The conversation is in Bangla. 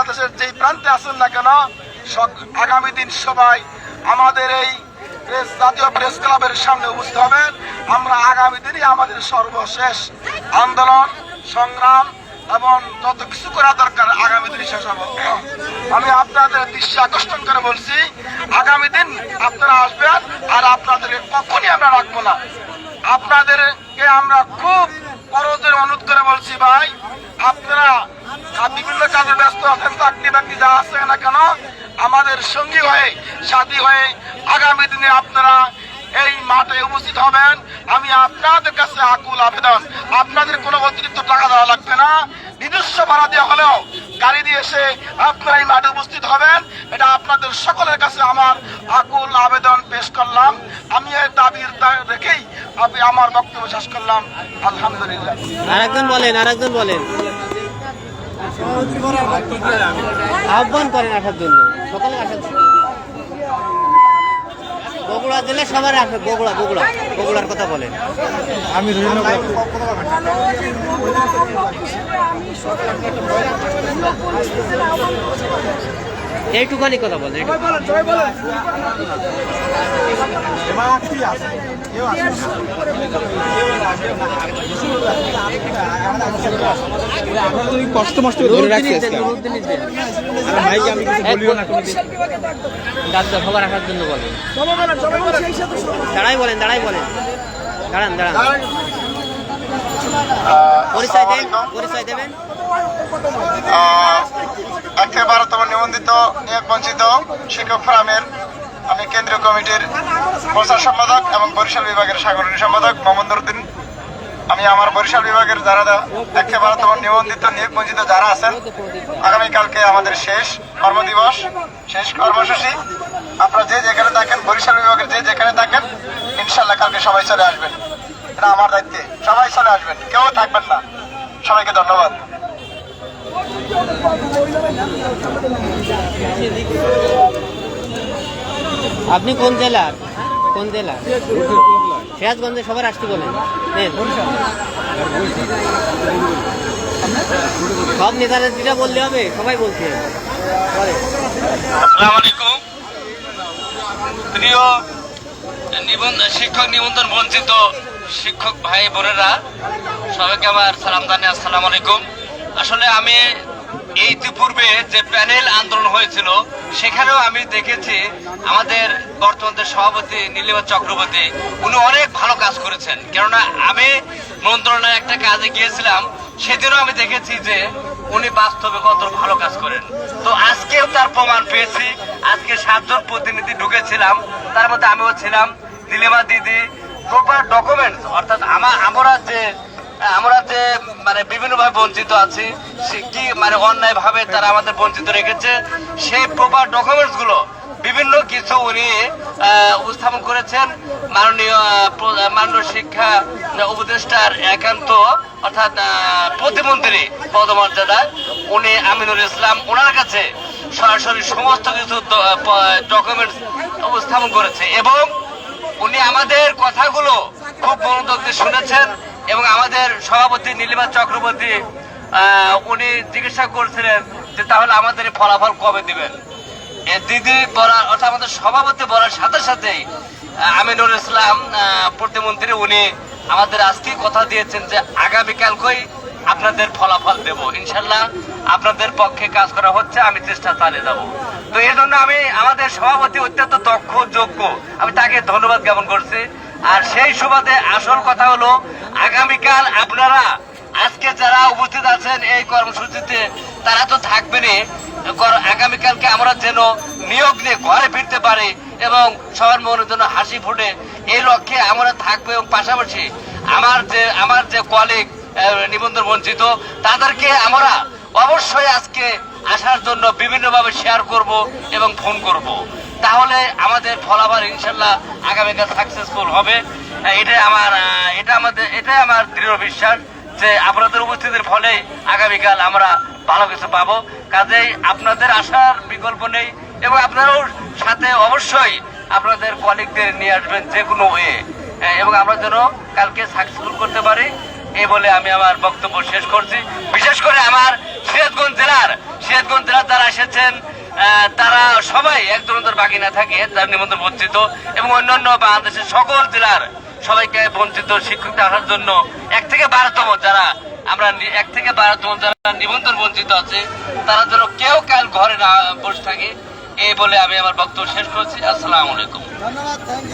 বাংলাদেশের যেই প্রান্তে আছেন না কেন আগামী দিন সবাই আমাদের এই জাতীয় প্রেস ক্লাবের সামনে উপস্থিত হবেন। আমরা আগামী দিনই আমাদের সর্বশেষ আন্দোলন, সংগ্রাম এবং যত কিছু করা দরকার আগামী দিনে শেষ হব। আমি আপনাদের দৃশ্য আকর্ষণ করে বলছি, আগামী দিন আপনারা আসবেন আর আপনাদের কখনই আমরা রাখব না। আপনাদেরকে আমরা খুব করজোরে অনুরোধ করে বলছি ভাই আপনারা আহ, বিভিন্ন কাজে ব্যস্ত আছেন, চাকরি বাকরি যা আছে না কেন, আমাদের সঙ্গী হয়ে, সাথী হয়ে আগামী দিনে আপনারা এই মাঠে উপস্থিত হবেন। আমি আপনাদের কাছে আকুল আবেদন। আপনাদের কোনো অতিরিক্ত টাকা দেওয়া লাগবে না। নিজস্ব ভাড়া দেওয়া হলেও গাড়ি দিয়ে এসে আপনারা এই মাঠে উপস্থিত হবেন। এটা আপনাদের সকলের কাছে আমার আকুল আবেদন পেশ করলাম। আমি এই দাবির দা- রেখেই আমি আমার বক্তব্য শেষ করলাম। আলহামদুলিল্লাহ। আরেকজন বলেন আরেকজন বলেন। আহ্বান করেন আসার জন্য। সকালে আসার জন্য। বগুড়া জেলা সবার আসে বগুড়া বগুড়া বগুড়ার কথা বলেন। আমি এইটুখানি কথা বলেন। কষ্ট মষ্ট আমি আসার জন্য দাঁড়াই বলেন দাঁড়াই বলেন দাঁড়ান দাঁড়ান বারোতম নিবন্ধিত নিয়োগ বঞ্চিত শিক্ষক ফোরামের আমি কেন্দ্রীয় কমিটির প্রচার সম্পাদক এবং বরিশাল বিভাগের সাংগঠনিক সম্পাদক মোহাম্মদ উদ্দিন। আমি আমার বরিশাল বিভাগের যারা একে বারোতম নিবন্ধিত নিয়োগ বঞ্চিত যারা আছেন, আগামীকালকে আমাদের শেষ কর্মদিবস, শেষ কর্মসূচি। আপনারা যে যেখানে থাকেন, বরিশাল বিভাগের যে যেখানে থাকেন, ইনশাল্লাহ কালকে সবাই চলে আসবেন। এটা আমার দায়িত্বে। সবাই চলে আসবেন, কেউ থাকবেন না। সবাইকে ধন্যবাদ। আপনি কোন জেলার? কোন জেলা? সিরাজগঞ্জে সবার আসতে বলেন। সব নেতারা যেটা বললে হবে, সবাই বলছে। প্রিয় শিক্ষক নিবন্ধন বঞ্চিত শিক্ষক ভাই বোনেরা, সবাইকে আমার সালাম জানাই। আসসালামু আলাইকুম। আসলে আমি ইতিপূর্বে যে প্যানেল আন্দোলন হয়েছিল, সেখানেও আমি দেখেছি আমাদের বর্তমান যে সভাপতি নীলিমা চক্রবর্তী, উনি অনেক ভালো কাজ করেছেন। কেননা আমি মন্ত্রণালয়ে একটা কাজে গিয়েছিলাম, সেদিনও আমি দেখেছি যে উনি বাস্তবে কত ভালো কাজ করেন। তো আজকেও তার প্রমাণ পেয়েছি, আজকে সাতজন প্রতিনিধি ঢুকেছিলাম, তার মধ্যে আমিও ছিলাম, নীলিমা দিদি প্রপার ডকুমেন্টস অর্থাৎ আমরা যে আমরা মানে বিভিন্নভাবে বঞ্চিত আছি। কি মানে অন্যায় ভাবে তারা আমাদের বঞ্চিত রেখেছে, সেই প্রপার ডকুমেন্টসগুলো বিভিন্ন কিছু উনি উপস্থাপন করেছেন। মাননীয় মাননীয় শিক্ষা উপদেষ্টার একান্ত, অর্থাৎ প্রতিমন্ত্রী পদমর্যাদা, উনি আমিনুল ইসলাম ওনার কাছে সরাসরি সমস্ত কিছু ডকুমেন্টস উপস্থাপন করেছে। এবং উনি আমাদের কথাগুলো খুব মনোযোগ দিয়ে শুনেছেন। এবং আমাদের সভাপতি নীলিমা চক্রবর্তী উনি জিজ্ঞাসা করছিলেন যে তাহলে আমাদের ফলাফল কবে দিবেন? দিদি বলার, অর্থাৎ আমাদের সভাপতি বলার সাথে সাথেই আমিনুল ইসলাম প্রতিমন্ত্রী, উনি আমাদের আজকে কথা দিয়েছেন যে আগামীকালকেই আপনাদের ফলাফল দেব। ইনশাল্লাহ আপনাদের পক্ষে কাজ করা হচ্ছে, আমি চেষ্টা চালিয়ে যাব। তো এই জন্য আমি আমাদের সভাপতি অত্যন্ত দক্ষ যোগ্য আমি তাকে ধন্যবাদ জ্ঞাপন করছি। আর সেই সুবাদে আসল কথা হলো, আগামীকাল আপনারা, আজকে যারা উপস্থিত আছেন এই কর্মসূচিতে, তারা তো থাকবেনই। আগামীকালকে আমরা যেন নিয়োগ নিয়ে ঘরে ফিরতে পারি এবং সবার মনের জন্য হাসি ফুটে, এই লক্ষ্যে আমরা থাকব এবং পাশাপাশি আমার যে আমার যে কলিগ নিবন্ধন বঞ্চিত, তাদেরকে আমরা অবশ্যই আজকে আসার জন্য বিভিন্নভাবে শেয়ার করব এবং ফোন করব। তাহলে আমাদের ফলাফল ইনশাল্লাহ আগামীকাল সাকসেসফুল হবে। আহ, এটাই আমার এটা আমাদের এটাই আমার দৃঢ় বিশ্বাস যে আপনাদের উপস্থিতির ফলে আগামীকাল আমরা ভালো কিছু পাবো। কাজেই আপনাদের আসার বিকল্প নেই এবং আপনারাও সাথে অবশ্যই আপনাদের কলিগদের নিয়ে আসবেন যে কোনো ওয়ে এবং আমরা যেন কালকে সাকসেসফুল করতে পারি এই বলে আমি আমার বক্তব্য শেষ করছি। বিশেষ করে আমার সিরাজগঞ্জ জেলার সিরাজগঞ্জ জেলার যারা আহ, তারা সবাই এক ধরনের বাকি না থাকে, তার নিমন্ত্রণ বঞ্চিত এবং অন্যান্য বাংলাদেশের সকল জেলার সবাইকে বঞ্চিত শিক্ষক আসার জন্য এক থেকে বারোতম যারা আমরা এক থেকে বারোতম যারা নিমন্ত্রণ বঞ্চিত আছে, তারা যেন কেউ কাল ঘরে না বসে থাকে, এই বলে আমি আমার বক্তব্য শেষ করছি। আসসালামু আলাইকুম।